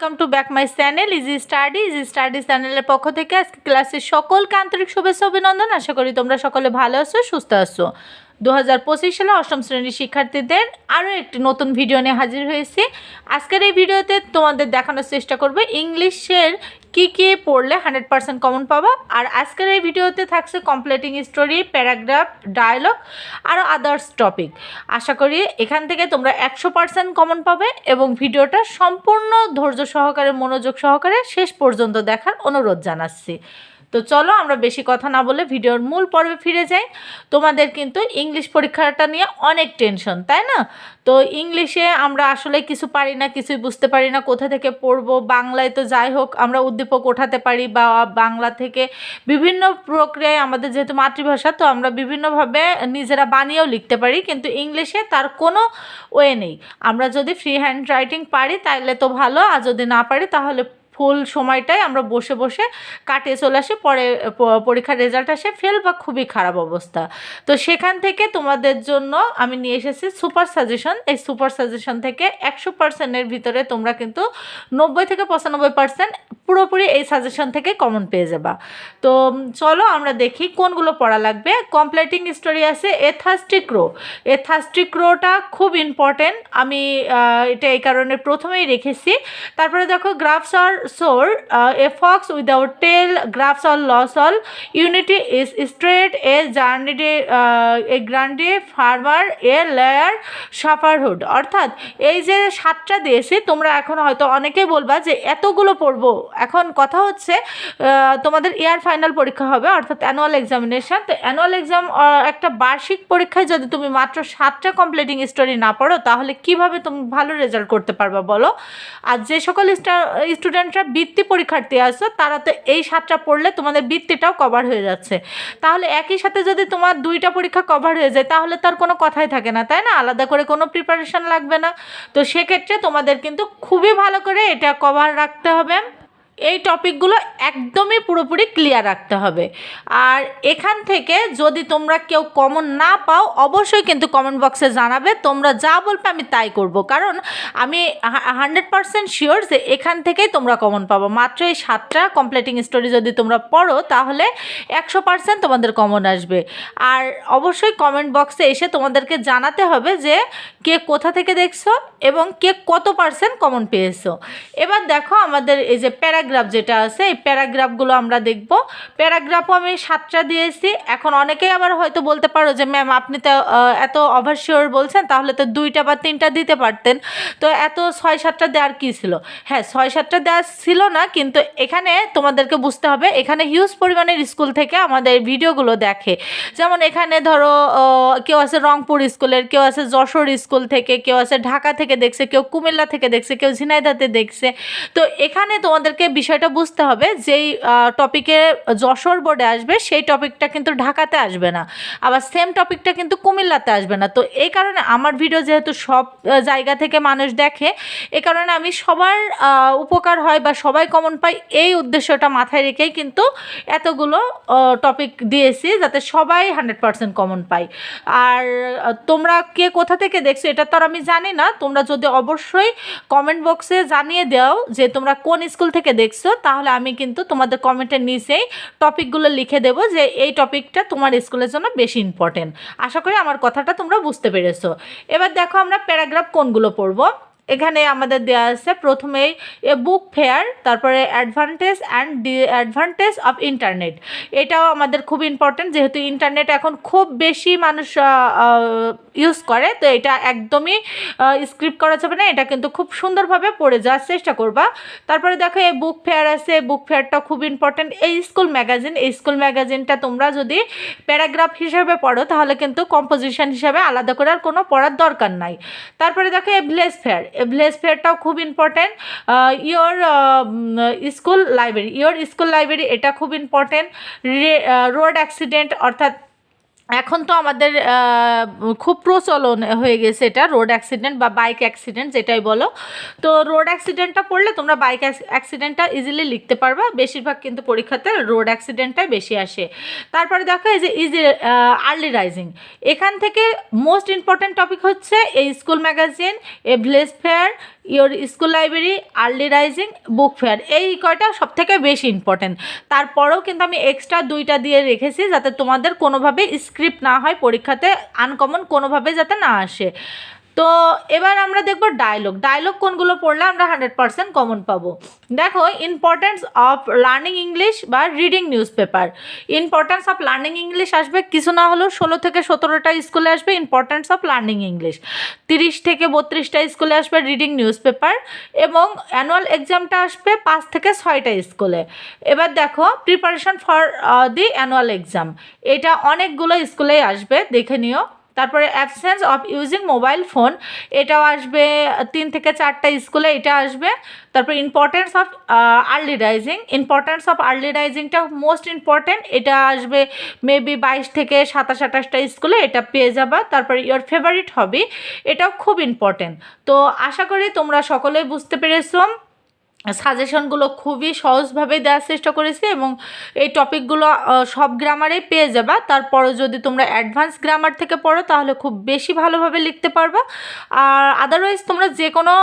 Welcome to back my channel easy study easy study চ্যানেলের পক্ষ থেকে আজকে ক্লাসের সকলকে আন্তরিক শুভেচ্ছা অভিনন্দন। আশা করি তোমরা সকলে ভালো আছো, সুস্থ আছো। দু হাজার পঁচিশ সালে অষ্টম শ্রেণির শিক্ষার্থীদের আরও একটি নতুন ভিডিও নিয়ে হাজির হয়েছি। আজকের এই ভিডিওতে তোমাদের দেখানোর চেষ্টা করবে ইংলিশের কী কি পড়লে হান্ড্রেড পার্সেন্ট কমন পাবা? আর আজকের এই ভিডিওতে থাকছে কমপ্লিটিং স্টোরি প্যারাগ্রাফ ডায়লগ আরও আদার্স টপিক আশা করি এখান থেকে তোমরা একশো পার্সেন্ট কমন পাবে এবং ভিডিওটা সম্পূর্ণ ধৈর্য সহকারে, মনোযোগ সহকারে শেষ পর্যন্ত দেখার অনুরোধ জানাচ্ছি। তো চলো আমরা বেশি কথা না বলে ভিডিওর মূল পর্বে ফিরে যাই। তোমাদের কিন্তু ইংলিশ পরীক্ষাটা নিয়ে অনেক টেনশন, তাই না? তো ইংলিশে আমরা আসলে কিছু পারি না, কিছুই বুঝতে পারি না, কোথা থেকে পড়ব, বাংলায় তো যাই হোক, আমরা উদ্দীপক ওঠাতে পারি বা বাংলা থেকে বিভিন্ন প্রক্রিয়ায় আমাদের যেহেতু মাতৃভাষা, তো আমরা বিভিন্নভাবে নিজেরা বানিয়েও লিখতে পারি, কিন্তু ইংলিশে তার কোনো ওয়ে নেই। আমরা যদি ফ্রি হ্যান্ড রাইটিং পারি তাহলে তো ভালো, আর যদি না পারি, তাহলে ফুল সময়টাই আমরা বসে বসে কাটিয়ে চলে আসি, পরে পরীক্ষার রেজাল্ট আসে ফেল বা খুবই খারাপ অবস্থা। তো সেখান থেকে তোমাদের জন্য আমি নিয়ে এসেছি সুপার সাজেশন এই সুপার সাজেশন থেকে একশো পার্সেন্টের ভিতরে তোমরা কিন্তু নব্বই থেকে পঁচানব্বই পার্সেন্ট পুরোপুরি এই সাজেশন থেকে কমন পেয়ে যাবা। তো চলো আমরা দেখি কোনগুলো পড়া লাগবে। কমপ্লিটিং স্টোরি আছে a thirsty crow a thirsty rota খুব ইম্পর্টেন্ট আমি এটা এই কারণে প্রথমেই রেখেছি। তারপরে দেখো grapes are sour a fox without tail grapes R loss all unity is strength a journey a greedy farmer a liar shepherd অর্থাৎ এই যে সাতটা দিয়েছি, তোমরা এখন হয়তো অনেকেই বলবা যে এতগুলো পড়ব এখন কথা হচ্ছে তোমাদের ইয়ার ফাইনাল পরীক্ষা হবে, অর্থাৎ অ্যানুয়াল এক্সামিনেশান তো অ্যানুয়াল এক্সাম একটা বার্ষিক পরীক্ষায় যদি তুমি মাত্র সাতটা কমপ্লিটিং স্টোরি না পড়ো, তাহলে কীভাবে তুমি ভালো রেজাল্ট করতে পারবা বলো? আর যে সকল স্টুডেন্টরা বৃত্তি পরীক্ষার্থী আসো তারা তো এই সাতটা পড়লে তোমাদের বৃত্তিটাও কভার হয়ে যাচ্ছে। তাহলে একই সাথে যদি তোমার দুইটা পরীক্ষা কভার হয়ে যায়, তাহলে তার কোনো কথাই থাকে না, তাই না? আলাদা করে কোনো প্রিপারেশন লাগবে না। তো সেক্ষেত্রে তোমাদের কিন্তু খুবই ভালো করে এটা কভার রাখতে হবে। এই টপিকগুলো একদমই পুরোপুরি ক্লিয়ার রাখতে হবে। আর এখান থেকে যদি তোমরা কেউ কমন না পাও, অবশ্যই কিন্তু কমেন্ট বক্সে জানাবে, তোমরা যা বলবে আমি তাই করব। কারণ আমি হান্ড্রেড পারসেন্ট শিওর যে এখান থেকেই তোমরা কমন পাবো। মাত্র এই সাতটা কমপ্লিটিং স্টোরি যদি তোমরা পড়ো, তাহলে একশো পার্সেন্ট তোমাদের কমন আসবে। আর অবশ্যই কমেন্ট বক্সে এসে তোমাদেরকে জানাতে হবে যে কে কোথা থেকে দেখছ এবং কে কত পার্সেন্ট কমন পেয়েছ। এবার দেখো আমাদের এই যে প্যারাগ্রাফ যেটা আছে, এই প্যারাগ্রাফগুলো আমরা দেখব। প্যারাগ্রাফও আমি সাতটা দিয়েছি। এখন অনেকেই আবার হয়তো বলতে পারো যে ম্যাম আপনি তো এত ওভারশিওর বলছেন, তাহলে তো দুইটা বা তিনটা দিতে পারতেন। তো এত ছয় সাতটা দেওয়ার কী ছিল? হ্যাঁ ছয় সাতটা দেওয়ার ছিল না, কিন্তু এখানে তোমাদেরকে বুঝতে হবে, এখানে হিউজ পরিমাণের স্কুল থেকে আমাদের ভিডিওগুলো দেখে। যেমন এখানে ধরো কেউ আছে রংপুর স্কুলের কেউ আছে যশোর স্কুল থেকে, কেউ আছে ঢাকা থেকে দেখছে, কেউ কুমিল্লা থেকে দেখছে, কেউ ঝিনাইদাতে দেখছে। তো এখানে তোমাদেরকে বিষয়টা বুঝতে হবে যেই টপিকে যশোর বোর্ডে আসবে, সেই টপিকটা কিন্তু ঢাকাতে আসবে না। আবার সেম টপিকটা কিন্তু কুমিল্লাতে আসবে না। তো এই কারণে আমার ভিডিও যেহেতু সব জায়গা থেকে মানুষ দেখে, এ কারণে আমি সবার উপকার হয় বা সবাই কমন পাই এই উদ্দেশ্যটা মাথায় রেখেই কিন্তু এতগুলো টপিক দিয়েছি যাতে সবাই হান্ড্রেড পার্সেন্ট কমন পাই আর তোমরা কে কোথা থেকে দেখছ এটা তো আর আমি জানি না। তোমরা যদি অবশ্যই কমেন্ট বক্সে জানিয়ে দাও যে তোমরা কোন স্কুল থেকে দেখছ, তাহলে আমি কিন্তু তোমাদের কমেন্টের নিচেই টপিকগুলো লিখে দেব যে এই টপিকটা তোমার স্কুলের জন্য বেশি ইম্পর্টেন্ট আশা করি আমার কথাটা তোমরা বুঝতে পেরেছ। এবার দেখো আমরা প্যারাগ্রাফ কোনগুলো পড়ব? এখানে আমাদের দেওয়া আছে প্রথমেই এ বুক ফেয়ার তারপরে advantage and disadvantage of internet এটাও আমাদের খুব ইম্পর্টেন্ট যেহেতু ইন্টারনেট এখন খুব বেশি মানুষ ইউজ করে, তো এটা একদমই স্ক্রিপ্ট করা যাবে না, এটা কিন্তু খুব সুন্দরভাবে পড়ে যাওয়ার চেষ্টা করবা। তারপরে দেখো এই বুক ফেয়ার আছে বুক ফেয়ারটা খুব ইম্পর্টেন্ট এই স্কুল ম্যাগাজিন এই স্কুল ম্যাগাজিনটা তোমরা যদি প্যারাগ্রাফ হিসেবে পড়ো, তাহলে কিন্তু কম্পোজিশন হিসাবে আলাদা করে আর কোনো পড়ার দরকার নাই। তারপরে দেখো এই ভিলেজ ফেয়ার ভিলেজ ফেয়ারটাও খুব important your school library your school library এটা খুব ইম্পর্টেন্ট রোড অ্যাক্সিডেন্ট অর্থাৎ এখন তো আমাদের খুব প্রচলন হয়ে গেছে এটা রোড অ্যাক্সিডেন্ট বা বাইক অ্যাক্সিডেন্ট যেটাই বলো। তো রোড অ্যাক্সিডেন্টটা পড়লে তোমরা বাইক অ্যাক্সিডেন্টটা ইজিলি লিখতে পারবা। বেশিরভাগ কিন্তু পরীক্ষাতে রোড অ্যাক্সিডেন্টটাই বেশি আসে। তারপরে দেখো এই যে ইজি আর্লি রাইজিং এখান থেকে মোস্ট ইম্পর্ট্যান্ট টপিক হচ্ছে এই school magazine a village fair your school library early rising book fair এই কয়টা সব থেকে বেশি ইম্পর্টেন্ট তারপরেও কিন্তু আমি এক্সট্রা দুইটা দিয়ে রেখেছি যাতে তোমাদের কোনোভাবে স্ক্রিপ্ট না হয় পরীক্ষাতে আনকমন কোনোভাবে যাতে না আসে। তো এবার আমরা দেখব ডায়লগ ডায়লগ কোনগুলো পড়লে আমরা হান্ড্রেড পার্সেন্ট কমন পাবো? দেখো ইম্পর্টেন্স অফ লার্নিং ইংলিশ বা reading news paper importance of learning English আসবে কিছু না হলেও ষোলো থেকে সতেরোটা স্কুলে আসবে ইম্পর্টেন্স অফ লার্নিং ইংলিশ তিরিশ থেকে বত্রিশটা স্কুলে আসবে রিডিং নিউজ পেপার এবং অ্যানুয়াল এক্সামটা আসবে পাঁচ থেকে ছয়টা স্কুলে এবার দেখো preparation for the annual exam এটা অনেকগুলো স্কুলেই আসবে, দেখে নিও। তারপরে absence of using mobile phone এটাও আসবে তিন থেকে চারটা স্কুলে এটা আসবে। তারপর importance of early rising importance of early রাইজিংটা most important এটা আসবে মেবি বাইশ থেকে সাতাশ, আঠাশটা স্কুলে এটা পেয়ে যাবা। তারপর ইয়োর ফেভারিট হবি এটাও খুব ইম্পর্টেন্ট তো আশা করি তোমরা সকলেই বুঝতে পেরেছ। সাজেশনগুলো খুবই সহজভাবে দেওয়ার চেষ্টা করেছি এবং এই টপিকগুলো সব গ্রামারেই পেয়ে যাবা। তারপরে যদি তোমরা অ্যাডভান্স গ্রামার থেকে পড়ো, তাহলে খুব বেশি ভালোভাবে লিখতে পারবা। আর আদারওয়াইজ তোমরা যে কোনো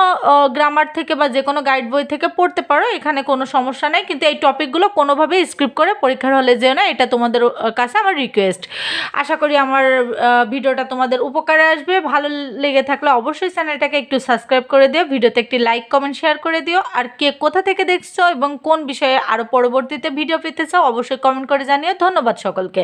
গ্রামার থেকে বা যে কোনো গাইড বই থেকে পড়তে পারো, এখানে কোনো সমস্যা নেই। কিন্তু এই টপিকগুলো কোনোভাবেই স্ক্রিপ্ট করে পরীক্ষার হলে যেও না, এটা তোমাদের কাছে আমার রিকোয়েস্ট আশা করি আমার ভিডিওটা তোমাদের উপকারে আসবে। ভালো লেগে থাকলে অবশ্যই চ্যানেলটাকে একটু সাবস্ক্রাইব করে দিও। ভিডিওতে একটি লাইক কমেন্ট শেয়ার করে দিও। আর কে কোথা থেকে দেখছ এবং কোন বিষয়ে আরও পরবর্তীতে ভিডিও পেতে চাও, অবশ্যই কমেন্ট করে জানিও। ধন্যবাদ সকলকে।